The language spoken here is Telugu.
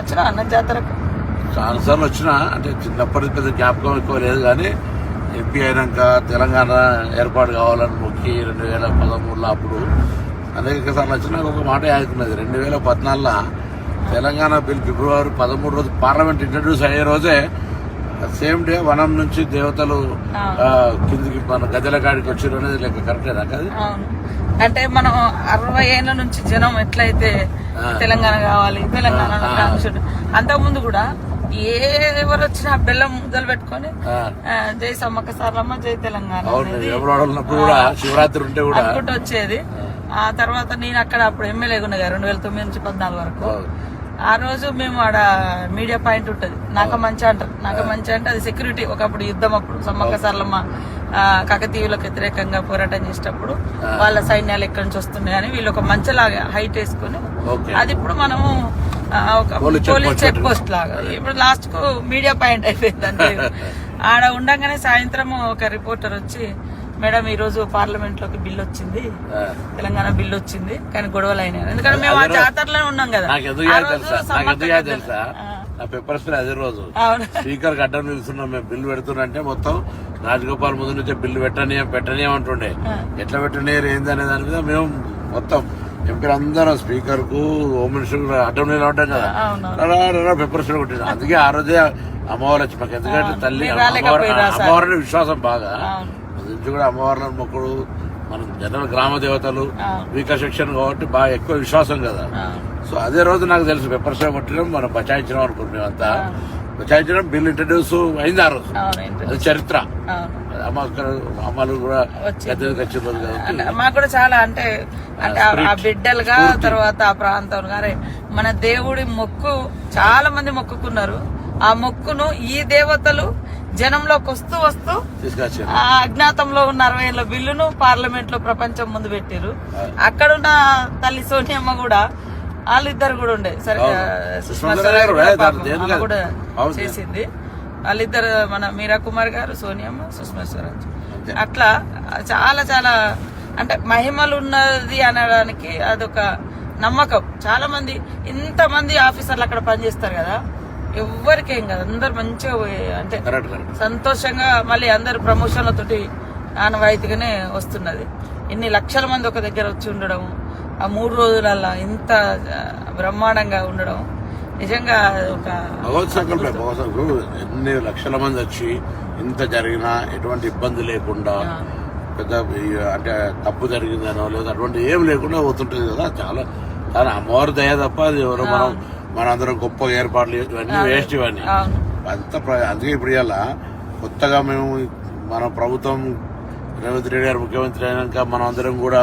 వచ్చిన అన్న జాతరకు చాలాసార్లు వచ్చిన అంటే చిన్నప్పటి పెద్ద జ్ఞాపకం ఎక్కువ లేదు కానీ ఎంపీ అయినాక తెలంగాణ ఏర్పాటు కావాలని మొక్కి రెండు వేల పదమూడులో అప్పుడు అనేక సార్లు వచ్చినా ఒక మాట ఆగుతున్నది రెండు వేల పద్నాలుగులో తెలంగాణ బిల్ ఫిబ్రవరి పదమూడు రోజు పార్లమెంట్ ఇంట్రడ్యూస్ అయ్యే రోజే సేమ్ డే వనం నుంచి దేవతలు కిందికి మన గద్దెల కాడికి వచ్చారు అనేది లెక్క. కరెక్టేనా కాదు? అంటే మనం అరవై ఏళ్ళ నుంచి జనం ఎట్లయితే. తెలంగాణ కావాలి తెలంగాణ ఆ. కాన్స్టిట్యూట్ అంతకు ముందు కూడా ఏ ఎవరు వచ్చినా బెల్లం ముద్దలు పెట్టుకొని జై సమ్మక్క సారలమ్మ జై తెలంగాణ శివరాత్రి ఉంటే కూడా అనుకుంటూ వచ్చేది. ఆ తర్వాత నేను అక్కడ అప్పుడు ఎమ్మెల్యేగా ఉన్నా రెండు వేల తొమ్మిది నుంచి పద్నాలుగు వరకు. ఆ రోజు మేము ఆడ మీడియా పాయింట్ ఉంటది. నాక మంచి అంటారు. నాక మంచి అంటే అది సెక్యూరిటీ ఒకప్పుడు యుద్ధం అప్పుడు సమ్మక్క సారలమ్మ కాకతీయులకు వ్యతిరేకంగా పోరాటం చేసేటప్పుడు వాళ్ళ సైన్యాలు ఎక్కడి నుంచి వస్తున్నాయి అని వీళ్ళు ఒక మంచలాగా హైట్ వేసుకొని అది ఇప్పుడు మనము పోలీస్ చెక్ పోస్ట్ లాగా. ఇప్పుడు లాస్ట్కు మీడియా పాయింట్ అయిపోయింది అంటే ఆడ ఉండగానే సాయంత్రం ఒక రిపోర్టర్ వచ్చి మేడం ఈ రోజు పార్లమెంట్లోకి బిల్ వచ్చింది. తెలంగాణ బిల్ వచ్చింది. కానీ గొడవలు అయినాయి. ఎందుకంటే మేము ఆ జాతరలో ఉన్నాం కదా. ఆ కాదు రోజు తెలుసా నాకు సమ్మక్క ఎందుకు కాదు గద్దెలు. తెలుసా ఆ, నా పేపర్ స్ప్రే అదే రోజు. స్పీకర్ గడ్డం నిలుస్తున్నాం మేము. బిల్లు పెడుతున్నంటే మొత్తం రాజగోపాల్ ముందు నుంచే బిల్లు పెట్టనీయం పెట్టనీయం అంటుండే. ఎట్లా పెట్టనీయరు ఏంది అనే దాని మీద మేము మొత్తం ఎంపీలు అందరం స్పీకర్కు హోమ్ మినిస్టర్ అడ్డం ఉంటాం కదా. అవును రరా రరా పేపర్ స్ప్రే కొట్టింది అందుకే ఆ రోజే అమ్మవారు వచ్చి మాకు ఎందుకంటే తల్లి అమ్మవారు విశ్వాసం బాగా. నుంచి కూడా అమ్మవార్లను మొక్కుడు మన జనరల్ గ్రామ దేవతలు. వీక సెక్షన్ కాబట్టి బాగా ఎక్కువ విశ్వాసం కదా. సో అదే రోజు నాకు తెలుసు పెప్పర్ స్ప్రే కొట్టడం మనం బచాయించడం అనుకుంటున్నాం మేమంతా. బచాయించడం బిల్ ఇంట్రడ్యూస్ అయింది ఆ రోజు? అది చరిత్ర. అమ్మలు కూడా మాకు కూడా చాలా అంటే అంటే ఆ- బిడ్డలుగా తర్వాత ఆ ప్రాంతం. గారే మన దేవుడి మొక్కు చాలా మంది మొక్కుకున్నారు. ఆ మొక్కును ఈ దేవతలు జనంలోకి వస్తూ వస్తూ ఆ అజ్ఞాతంలో ఉన్న అరవై ఏళ్ళ బిల్లును పార్లమెంట్లో ప్రపంచం ముందు పెట్టారు అక్కడున్న తల్లి సోనియమ్మ కూడా వాళ్ళిద్దరు కూడా ఉండే. సరే సుష్మా స్వరాజ్ కూడా. చేసింది. వాళ్ళిద్దరు మన మీరా కుమార్ గారు సోనియమ్మ సుష్మా స్వరాజ్. అట్లా చాలా చాలా అంటే మహిమలు ఉన్నది అనడానికి అదొక నమ్మకం. చాలా మంది ఇంతమంది ఆఫీసర్లు అక్కడ పనిచేస్తారు కదా. ఎవ్వరికేం కదా. అందరు మంచిగా అంటే సంతోషంగా మళ్ళీ అందరు ప్రమోషన్లతోటి ఆనవాయితీగానే వస్తున్నది. ఇన్ని లక్షల మంది ఒక దగ్గర వచ్చి ఉండడం ఆ మూడు రోజులల్లా ఇంత బ్రహ్మాండంగా ఉండడం నిజంగా ఒక ఎన్ని లక్షల మంది వచ్చి ఇంత జరిగినా ఎటువంటి ఇబ్బంది లేకుండా పెద్ద అంటే తప్పు జరిగిందనో లేదా అటువంటి ఏం లేకుండా పోతుంటది కదా చాలా చాలా అమ్మవారి దయ తప్ప అది ఎవరో మనం మనందరం గొప్ప ఏర్పాట్లు ఇవన్నీ వేస్ట్ ఇవన్నీ. అంత అందుకే ఇప్పుడు ఇవాళ కొత్తగా మేము మన ప్రభుత్వం రేవంత్ రెడ్డి గారు ముఖ్యమంత్రి అయినాక మనం అందరం కూడా